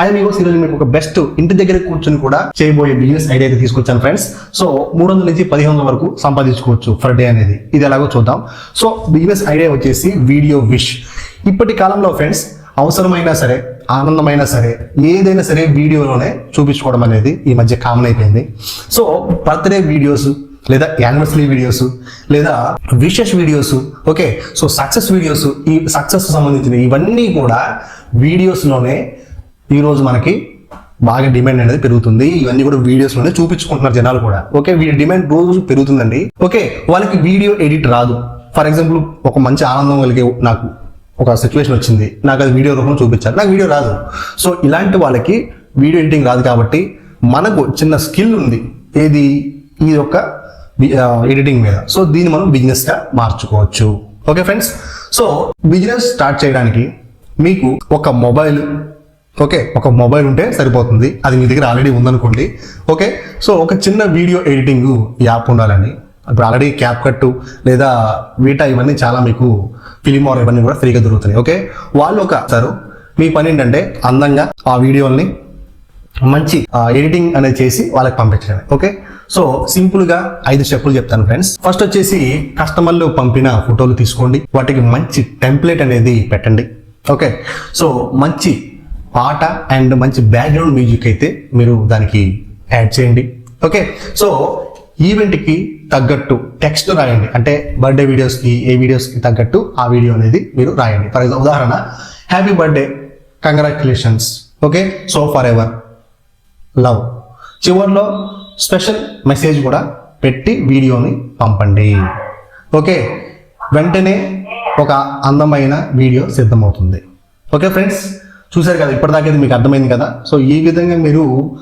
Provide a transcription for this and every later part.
అది మీకు ఈరోజు మీకు ఒక బెస్ట్ ఇంటి దగ్గర కూర్చొని కూడా చేయబోయే బిజినెస్ ఐడియా అయితే తీసుకొచ్చాను ఫ్రెండ్స్ సో మూడు వందల నుంచి పదిహేను వందల వరకు సంపాదించుకోవచ్చు ఫర్ డే అనేది. ఇది ఎలాగో చూద్దాం. సో బిజినెస్ ఐడియా వచ్చేసి వీడియో విష్. ఇప్పటి కాలంలో ఫ్రెండ్స్ అవసరమైనా సరే ఆనందమైనా సరే ఏదైనా సరే వీడియోలోనే చూపించుకోవడం అనేది ఈ మధ్య కామన్ అయిపోయింది. సో బర్త్డే వీడియోస్ లేదా యానివర్సరీ వీడియోస్ లేదా wishes videos okay so success videos ఈ సక్సెస్ సంబంధించిన ఇవన్నీ కూడా వీడియోస్లోనే ఈరోజు మనకి బాగా డిమాండ్ అనేది పెరుగుతుంది. ఇవన్నీ కూడా వీడియోస్లోనే చూపించుకుంటున్నారు జనాలు కూడా. ఓకే వీడి డిమాండ్ రోజు పెరుగుతుందండి. ఓకే వాళ్ళకి వీడియో ఎడిట్ రాదు. ఫర్ ఎగ్జాంపుల్ ఒక మంచి ఆనందం కలిగే నాకు ఒక సిచ్యువేషన్ వచ్చింది. నాకు అది వీడియో రూపంలో చూపించాలి నాకు వీడియో రాదు. సో ఇలాంటి వాళ్ళకి వీడియో ఎడిటింగ్ రాదు కాబట్టి మనకు చిన్న స్కిల్ ఉంది. ఏది? ఈ యొక్క ఎడిటింగ్ మీద. సో దీన్ని మనం బిజినెస్గా మార్చుకోవచ్చు. Okay friends so business start చేయడానికి మీకు ఒక మొబైల్ ఓకే ఒక మొబైల్ ఉంటే సరిపోతుంది. అది మీ దగ్గర ఆల్రెడీ ఉందనుకోండి. ఓకే సో ఒక చిన్న వీడియో ఎడిటింగ్ యాప్ ఉండాలండి. ఇప్పుడు ఆల్రెడీ క్యాప్ కట్టు లేదా వీటా ఇవన్నీ చాలా మీకు ఫిలిమోర్ ఇవన్నీ కూడా ఫ్రీగా దొరుకుతున్నాయి. ఓకే వాళ్ళు ఒక సారు మీ పని ఏంటంటే అందంగా ఆ వీడియోల్ని మంచి ఎడిటింగ్ అనేది చేసి వాళ్ళకి పంపించడమే ఓకే సో సింపుల్గా ఐదు స్టెప్పులు చెప్తాను ఫ్రెండ్స్ ఫస్ట్ వచ్చేసి కస్టమర్లు పంపిన ఫోటోలు తీసుకోండి. వాటికి మంచి టెంప్లెట్ అనేది పెట్టండి. ఓకే సో మంచి పాట అండ్ మంచి బ్యాక్గ్రౌండ్ మ్యూజిక్ అయితే మీరు దానికి యాడ్ చేయండి. ఓకే సో ఈవెంట్కి తగ్గట్టు టెక్స్ట్ రాయండి. అంటే బర్త్డే వీడియోస్కి ఏ వీడియోస్కి తగ్గట్టు ఆ వీడియో అనేది మీరు రాయండి. ఫర్ ఎగ్జాంపుల్ ఉదాహరణ happy birthday congratulations okay so forever love చివరిలో స్పెషల్ మెసేజ్ కూడా పెట్టి వీడియోని పంపండి. ఓకే వెంటనే ఒక అందమైన వీడియో సిద్ధమవుతుంది. ఓకే ఫ్రెండ్స్ చూశారు కదా ఇప్పటిదాకా మీకు అర్థమైంది కదా. సో ఈ విధంగా మీరు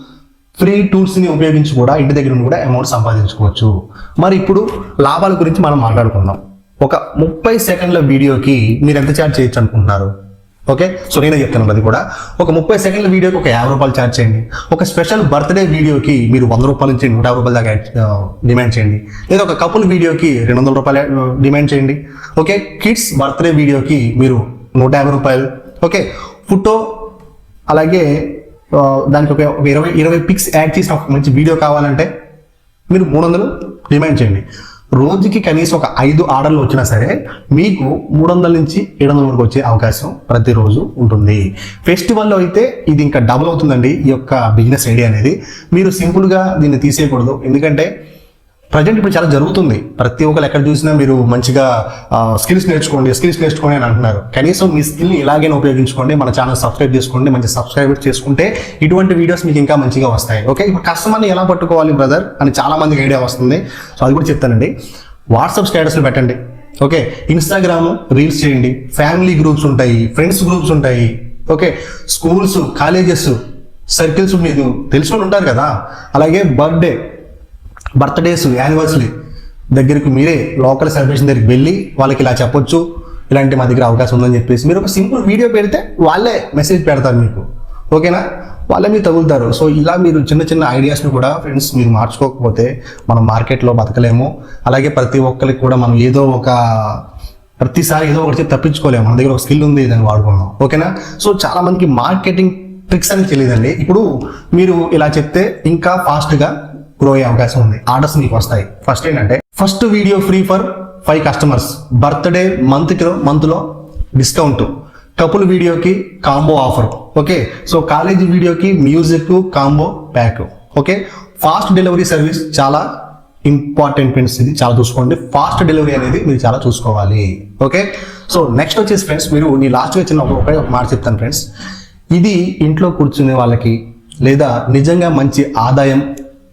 ఫ్రీ టూల్స్ని ఉపయోగించి కూడా ఇంటి దగ్గర నుండి కూడా అమౌంట్ సంపాదించుకోవచ్చు. మరి ఇప్పుడు లాభాల గురించి మనం మాట్లాడుకుందాం. ఒక ముప్పై సెకండ్ల వీడియోకి మీరు ఎంత ఛార్జ్ చేయొచ్చు అనుకుంటున్నారు? ఓకే? సో నేనే చెప్తాను అది కూడా. ఒక ముప్పై సెకండ్ల వీడియోకి ఒక యాభై రూపాయలు ఛార్జ్ చేయండి. ఒక స్పెషల్ బర్త్డే వీడియోకి మీరు వంద రూపాయల నుంచి నూట యాభై రూపాయల దాకా డిమాండ్ చేయండి. లేదా ఒక కపుల్ వీడియోకి రెండు వందల రూపాయలు డిమాండ్ చేయండి. ఓకే? కిడ్స్ బర్త్డే వీడియోకి మీరు నూట యాభై రూపాయలు ఓకే? ఫోటో అలాగే దానికి ఒక ఒక ఇరవై ఇరవై పిక్స్ యాడ్ చేసిన ఒక మంచి వీడియో కావాలంటే మీరు మూడు వందలు డిమాండ్ చేయండి. రోజుకి కనీసం ఒక ఐదు ఆర్డర్లు వచ్చినా సరే మీకు మూడు వందల నుంచి ఏడు వందల వరకు వచ్చే అవకాశం ప్రతిరోజు ఉంటుంది. ఫెస్టివల్లో అయితే ఇది ఇంకా డబుల్ అవుతుందండి ఈ యొక్క బిజినెస్ ఐడియా అనేది. మీరు సింపుల్గా దీన్ని తీసేయకూడదు. ఎందుకంటే ప్రజెంట్ ఇప్పుడు చాలా జరుగుతుంది. ప్రతి ఒక్కరు ఎక్కడ చూసినా మీరు మంచిగా స్కిల్స్ నేర్చుకోండి స్కిల్స్ నేర్చుకోండి అని అంటున్నారు. కనీసం మీ స్కిల్ని ఇలాగైనా ఉపయోగించుకోండి మన ఛానల్ సబ్స్క్రైబ్ చేసుకోండి మంచి సబ్స్క్రైబ్ చేసుకుంటే ఇటువంటి వీడియోస్ మీకు ఇంకా మంచిగా వస్తాయి. ఓకే? ఇప్పుడు కస్టమర్ని ఎలా పట్టుకోవాలి బ్రదర్ అని చాలా మందికి ఐడియా వస్తుంది. సో అది కూడా చెప్తానండి. వాట్సాప్ స్టేటస్లు పెట్టండి. ఓకే? ఇన్స్టాగ్రామ్ రీల్స్ చేయండి. ఫ్యామిలీ గ్రూప్స్ ఉంటాయి ఫ్రెండ్స్ గ్రూప్స్ ఉంటాయి. ఓకే? స్కూల్స్ కాలేజెస్ సర్కిల్స్ మీకు తెలిసిన ఉంటారు కదా? అలాగే బర్త్డే బర్త్డేస్ యానివర్సరీ దగ్గరికి మీరే లోకల్ సెలబ్రేషన్ దగ్గరికి వెళ్ళి వాళ్ళకి ఇలా చెప్పొచ్చు ఇలాంటి మా దగ్గర అవకాశం ఉందని చెప్పేసి మీరు ఒక సింపుల్ వీడియో పెడితే వాళ్ళే మెసేజ్ పెడతారు మీకు. ఓకేనా? వాళ్ళే మీరు తగులుతారు. సో ఇలా మీరు చిన్న చిన్న ఐడియాస్ని కూడా ఫ్రెండ్స్ మీరు మార్చుకోకపోతే మనం మార్కెట్లో బతకలేము. అలాగే ప్రతి ఒక్కరికి కూడా మనం ఏదో ఒక ప్రతిసారి ఏదో ఒకటి తప్పించుకోలేము. మన దగ్గర ఒక స్కిల్ ఉంది దాన్ని వాడుకున్నాం ఓకేనా? సో చాలా మందికి మార్కెటింగ్ ట్రిక్స్ అని తెలియదండి. ఇప్పుడు మీరు ఇలా చెప్తే ఇంకా ఫాస్ట్గా గ్రో అయ్యే అవకాశం ఉంది. ఆర్డర్స్ మీకు వస్తాయి. ఫస్ట్ ఏంటంటే first video free for five customers birthday month మంత్లో డిస్కౌంట్ కపుల్ వీడియోకి combo offer okay so college వీడియోకి music combo pack okay fast delivery service చాలా ఇంపార్టెంట్ ఫ్రెండ్స్ ఇది చాలా చూసుకోండి. ఫాస్ట్ డెలివరీ అనేది మీరు చాలా చూసుకోవాలి. ఓకే సో నెక్స్ట్ వచ్చేసి ఫ్రెండ్స్ మీరు నీ లాస్ట్ వచ్చిన ఒక మాట చెప్తాను ఫ్రెండ్స్ ఇది ఇంట్లో కూర్చునే వాళ్ళకి లేదా నిజంగా మంచి ఆదాయం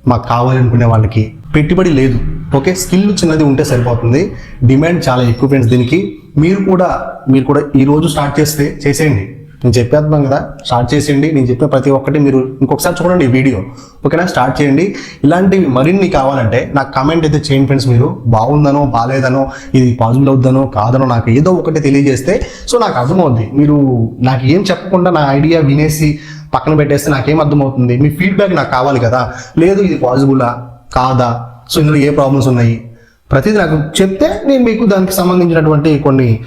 మాకు కావాలనుకునే వాళ్ళకి పెట్టుబడి లేదు. ఓకే? స్కిల్ చిన్నది ఉంటే సరిపోతుంది. డిమాండ్ చాలా ఎక్కువ ఫ్రెండ్స్ దీనికి. మీరు కూడా మీరు కూడా ఈరోజు స్టార్ట్ చేస్తే చేసేయండి. నేను చెప్పేద్దాం కదా స్టార్ట్ చేసేయండి. నేను చెప్పిన ప్రతి ఒక్కటి మీరు ఇంకొకసారి చూడండి ఈ వీడియో. ఓకేనా? స్టార్ట్ చేయండి. ఇలాంటివి మరిన్ని కావాలంటే నాకు కామెంట్ అయితే చేయండి ఫ్రెండ్స్ మీరు. బాగుందనో బాగాలేదనో ఇది పాజిబుల్ అవుద్దనో కాదనో నాకు ఏదో ఒకటి తెలియజేస్తే సో నాకు అర్థమవుద్ది. మీరు నాకు ఏం చెప్పకుండా నా ఐడియా వినేసి పక్కన పెట్టేస్తే నాకేం అర్థమవుతుంది? మీ ఫీడ్బ్యాక్ నాకు కావాలి కదా. లేదు ఇది పాజిబులా కాదా? సో ఇందులో ఏ ప్రాబ్లమ్స్ ఉన్నాయి? ప్రతిదీ నాకు చెప్తే నేను మీకు దానికి సంబంధించినటువంటి కొన్ని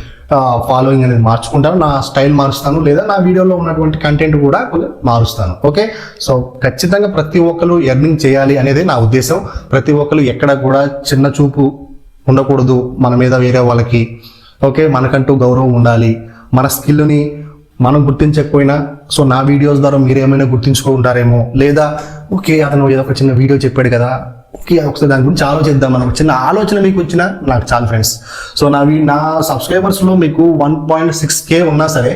ఫాలోయింగ్ అనేది మార్చుకుంటాను. నా స్టైల్ మారుస్తాను లేదా నా వీడియోలో ఉన్నటువంటి కంటెంట్ కూడా మారుస్తాను. ఓకే? సో ఖచ్చితంగా ప్రతి ఒక్కరు ఎర్నింగ్ చేయాలి అనేది నా ఉద్దేశం. ప్రతి ఒక్కరు ఎక్కడ కూడా చిన్న చూపు ఉండకూడదు మన మీద వేరే వాళ్ళకి. ఓకే? మనకంటూ గౌరవం ఉండాలి. మన స్కిల్ని మనం గుర్తించకపోయినా సో నా వీడియోస్ ద్వారా మీరు ఏమైనా గుర్తించుకుంటారేమో లేదా ఓకే అతను ఏదో ఒక చిన్న వీడియో చెప్పాడు కదా ఓకే ఒకసారి దాని గురించి ఆలోచిద్దాం మనం చిన్న ఆలోచన మీకు వచ్చినా నాకు చాలు ఫ్రెండ్స్ సో నా వీ- నా సబ్స్క్రైబర్స్లో మీకు వన్ పాయింట్ సిక్స్ కే ఉన్నా సరే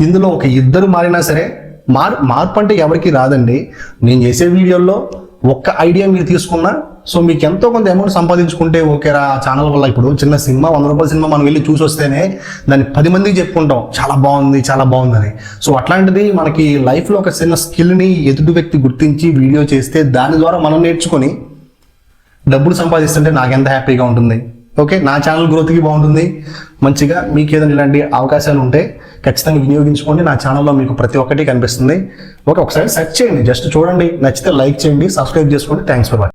ఇందులో ఒక ఇద్దరు మారినా సరే మార్ మార్పు అంటే ఎవరికి రాదండి. నేను చేసే వీడియోల్లో ఒక్క ఐడియా మీరు తీసుకున్నా సో మీకు ఎంతో కొంత అమౌంట్ సంపాదించుకుంటే ఓకేరా ఆ ఛానల్ వల్ల ఇప్పుడు చిన్న సినిమా వంద రూపాయల సినిమా మనం వెళ్ళి చూసి వస్తేనే దాన్ని పది మందికి చెప్పుకుంటాం చాలా బాగుంది చాలా బాగుందని. సో అట్లాంటిది మనకి లైఫ్లో ఒక చిన్న స్కిల్ని ఎదుటి వ్యక్తి గుర్తించి వీడియో చేస్తే దాని ద్వారా మనం నేర్చుకొని డబ్బులు సంపాదిస్తుంటే నాకు ఎంత హ్యాపీగా ఉంటుంది. ఓకే నా ఛానల్ గ్రోత్కి బాగుంటుంది. మంచిగా మీకు ఏదైనా ఇలాంటి అవకాశాలు ఉంటే ఖచ్చితంగా వినియోగించుకోండి. నా ఛానల్లో మీకు ప్రతి ఒక్కటి కనిపిస్తుంది. ఓకే ఒకసారి సెర్చ్ చేయండి. జస్ట్ చూడండి. నచ్చితే లైక్ చేయండి సబ్స్క్రైబ్ చేసుకోండి. Thanks for watching